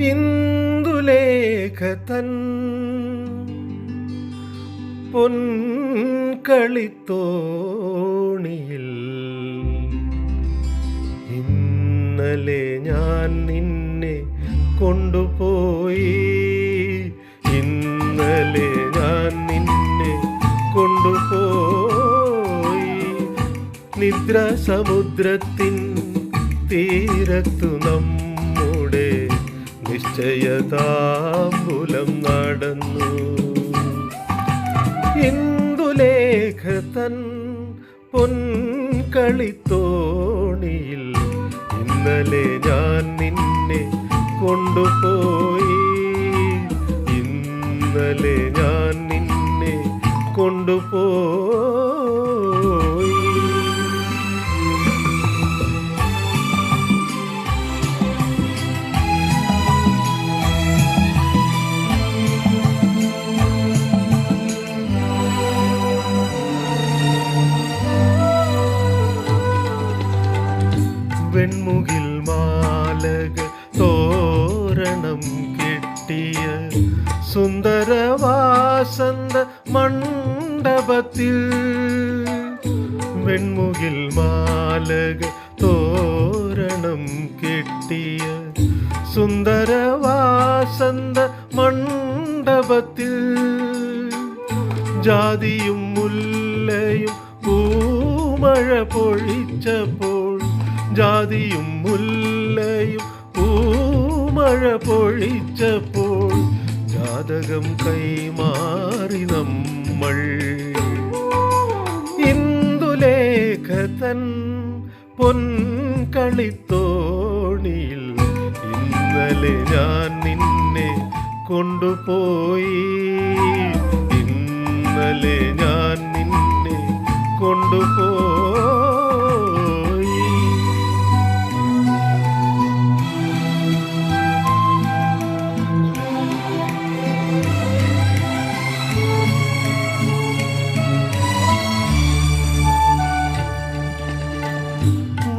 ഇന്ദുലേഖ തൻ പൊൻകളിത്തോണിയിൽ. ഇന്നലെ ഞാൻ നിന്നെ കൊണ്ടുപോയി. ഇന്നലെ ഞാൻ നിന്നെ കൊണ്ടുപോയി. നിദ്ര സമുദ്രത്തിൻ തീരത്തു നമ്മുടെ നിശ്ചയതാമ്പുലം നടന്നു. ഇന്ദുലേഖ തൻ പൊൻകളിത്തോണിയിൽ ഇന്നലെ ഞാൻ നിന്നെ കൊണ്ടുപോയി. ഇന്നലെ വെൺമുകിൽ മാലക തോരണം കെട്ടിയ സുന്ദരവാസന്ത മണ്ഡപത്തിൽ വെൺമുകിൽ മാലക തോരണം കെട്ടിയ സുന്ദരവാസന്ത മണ്ഡപത്തിൽ ജാതിയും മുല്ലയും പൂമഴ പൊഴിച്ചപ്പോൾ ജാതിയും മുല്ലയും പൂമഴ പൊഴിച്ചപ്പോൾ ജാതകം കൈമാറി നമ്മൾ. ഇന്ദുലേഖതൻ പൊൻകളിത്തോണിയിൽ ഇന്നലെ ഞാൻ നിന്നെ കൊണ്ടുപോയി. ഇന്നലെ ഞാൻ നിന്നെ കൊണ്ടുപോയി.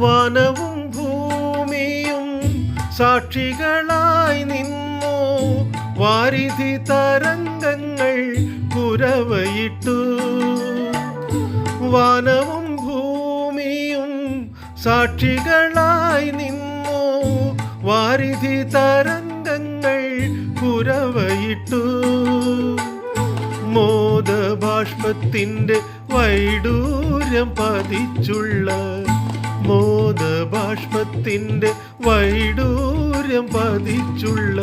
വനവും ഭൂമിയും സാക്ഷികളായി നിന്നു. വാരിധി തരംഗങ്ങൾ കുരവയിട്ടു വനവും ഭൂമിയും സാക്ഷികളായി നിന്നു. വാരിധി തരംഗങ്ങൾ കുരവയിട്ടു മോദബാഷ്പത്തിന്റെ വൈഡൂര്യം പതിച്ചുള്ള മോദബാഷ്പത്തിന്റെ വൈഡൂര്യം പതിച്ചുള്ള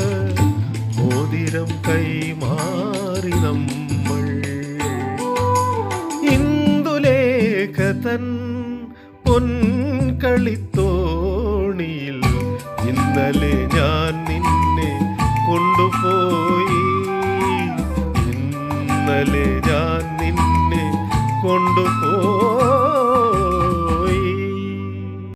മോതിരം കൈമാറി നമ്മൾ. ഇന്ദുലേഖ തൻ പൊൻകളിത്തോണിയിൽ ഇന്നലെ ഞാൻ നിന്നെ കൊണ്ടുപോയി. ഇന്നലെ ഞാൻ നിന്നെ കൊണ്ടുപോയി.